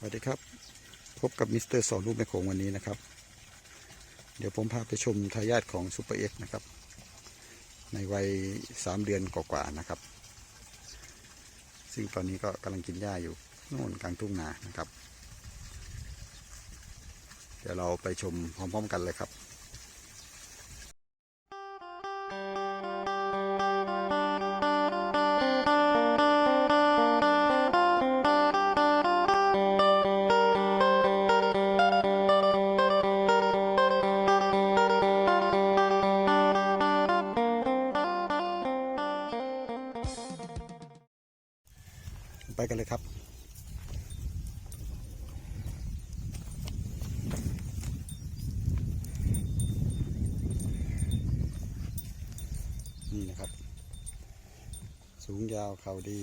สวัสดีครับ พบกับมิสเตอร์สอนรูปแม่โขงวันนี้นะครับ เดี๋ยวผมพาไปชมทายาทของซูเปอร์เอ็กนะครับ ในวัยสามเดือนกว่าๆนะครับ ซึ่งตอนนี้ก็กำลังกินหญ้าอยู่โน่นกลางทุ่งนานะครับ เดี๋ยวเราไปชมพร้อมๆกันเลยครับ ไปกันเลยครับ นี่นะครับ สูงยาวเขาดี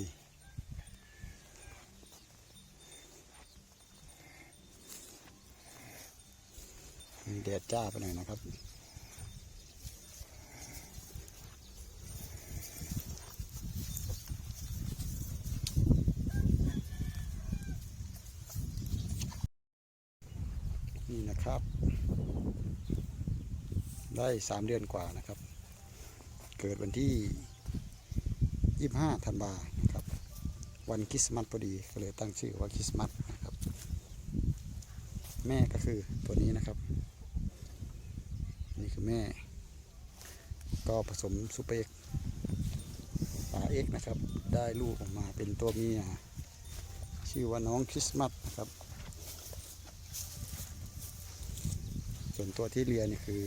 มีแดดจ้าไปหน่อยนะครับ นี่นะครับ ได้สามเดือนกว่านะครับ เกิดวันที่ยี่ห้าธันวานะครับ วันคริสต์มาสพอดีก็เลยตั้งชื่อว่าคริสต์มาสนะครับ แม่ก็คือตัวนี้นะครับ นี่คือแม่ ก็ผสมซูเปอร์เอ็กซ์ฝาเอ็กนะครับ ได้ลูกออกมาเป็นตัวเมียชื่อว่าน้องคริสต์มาสนะครับส่วนตัวที่เรียนนี่คือ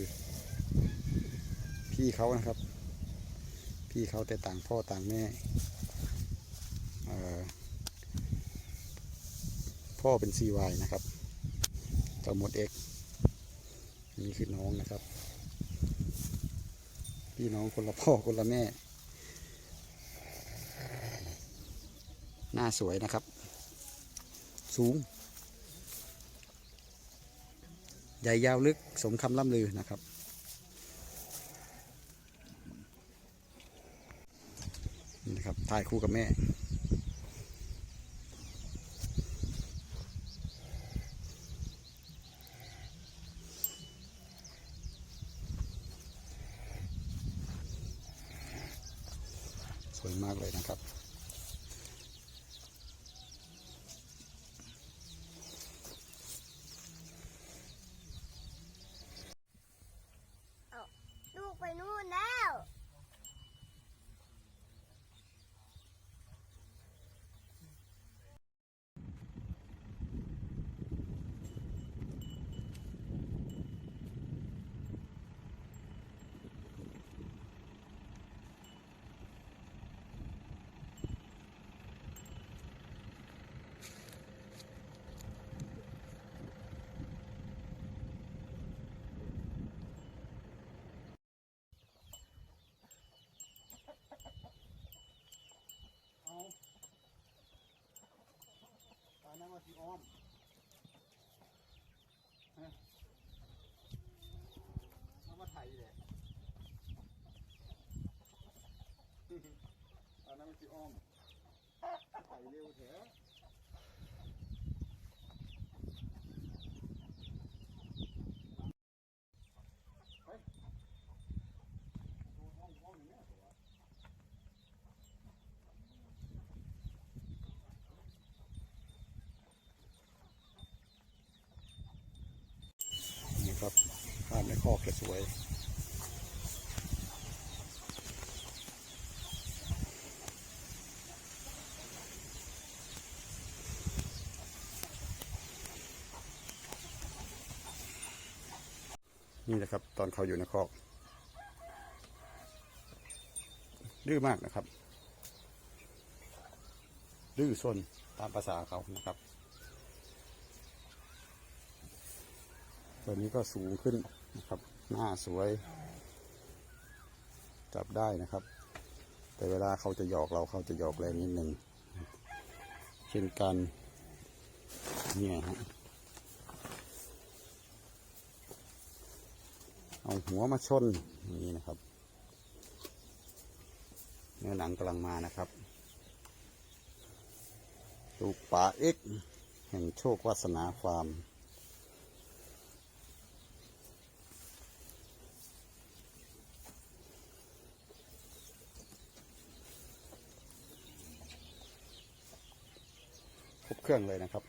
พี่เขานะครับ พี่เขาแต่ต่างพ่อต่างแม่พ่อเป็น CY นะครับเจ้าหมดเอกนี่คือน้องนะครับ พี่น้องคนละพ่อคนละแม่ หน้าสวยนะครับ สูง ใหญ่ยาวลึกสมคำล่ำลือนะครับ นะครับถ่ายคู่กับแม่ สวยมากเลยนะครับ ลูกไปนู่นแล้ว เอาตาน้ำมา สีอ้อมเอามาไถเลยอันนั้นสีอ้อมไถเร็วแท้ไปดูห้องห้องนี้เนี่ยตัว นี่ ครับภาพในคอกจะสวยนี่แหละครับ ตอนเขาอยู่ในคอกดื้อมากนะครับ ดื้อซนตามภาษาเขานะครับ ตัวนี้ก็สูงขึ้นนะครับ หน้าสวย จับได้นะครับ แต่เวลาเขาจะหยอกเราเขาจะหยอกแรงนิดหนึ่งเช่นกันนี่ไงฮะเอาหัวมาชนนี้นะครับเนื้อหนังกำลังมานะครับลูกป่าเอ็กแห่งโชควาสนาความ ครบเครื่องเลยนะครับ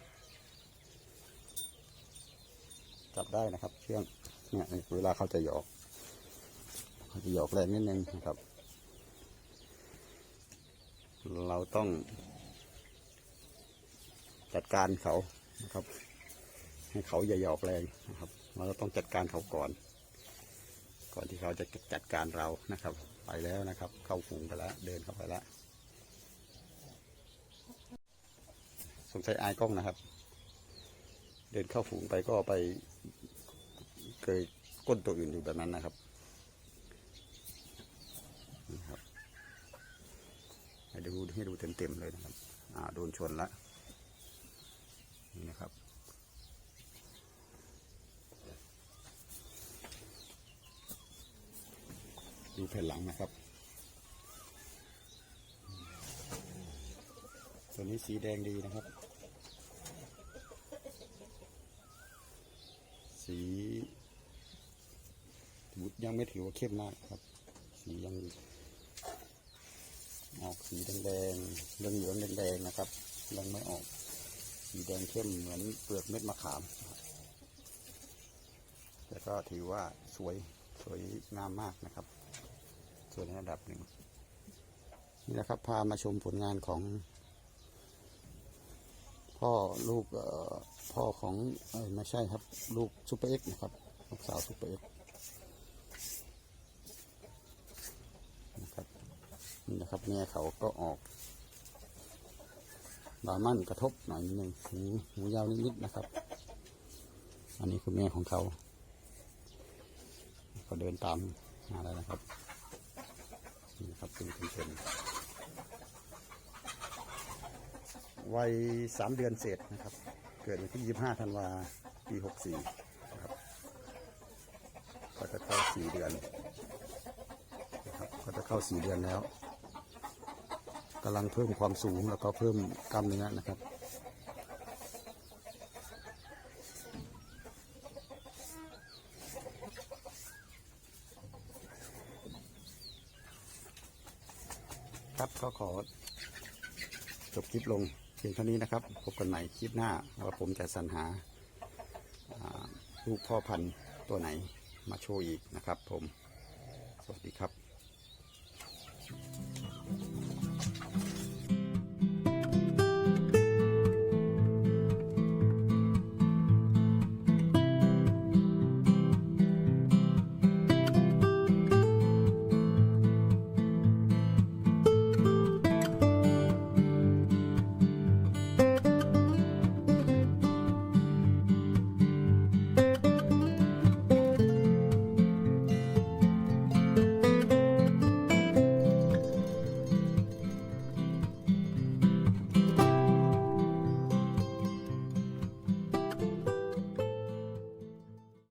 จับได้นะครับ เครื่องเนี่ยเวลาเขาจะหยอกเขาจะหยอกแรงนิดนึงนะครับ เราต้อง จัดการเขานะครับ ให้เขาอย่าหยอกแรงนะครับ เราต้องจัดการเขาก่อน ก่อนที่เขาจะจัดการเรานะครับ ไปแล้วนะครับ เข้าฝูงไปแล้ว เดินเข้าไปแล้ว สงสัยอายกล้องนะครับ เดินเข้าฝูงไปก็ไปเคยก้นตัวอื่นอยู่แบบนั้นนะครับนี่ครับให้ดูให้ดูเต็มๆเลยนะครับ อ่าโดนชนละนี่นะครับดูแผ่นหลังนะครับตัวนี้สีแดงดีนะครับ สียังไม่ ถือว่าเข้มมากครับ สียังออกสีแดงๆเหลืองเหลืองๆแดงๆนะครับ ยังไม่ออกสีแดงเข้มเหมือนเปลือกเม็ดมะขามแต่ก็ถือว่าสวยสวยงามมากนะครับ สวยในระดับหนึ่งนี่นะครับพามาชมผลงานของ พ่อลูกพ่อของไม่ใช่ครับ ลูกซูเปอร์เอ็กนะครับลูกสาวซูเปอร์เอ็กซ์นะครับ นี่นะครับแม่เขาก็ออกบามั่นกระทบหน่อยนิดนึงหูหูยาวนิดๆนะครับ อันนี้คือแม่ของเขา ก็เดินตามมาแล้วนะครับนี่นะครับเป็นเป็นเป็นวัยสามเดือนเศษนะครับ เกิดวันที่ยี่ห้าธันวาปีหกสี่นะครับก็จะเข้าสี่เดือนนะครับก็จะเข้าสี่เดือนแล้ว กำลังเพิ่มความสูงแล้วก็เพิ่มกล้ามเนื้อนะครับครับก็ขอจบคลิปลงเพียงเท่านี้นะครับ พบกันใหม่คลิปหน้าว่าผมจะสรรหาอ่าลูกพ่อพันธุ์ตัวไหนมาโชว์อีกนะครับผม สวัสดีครับ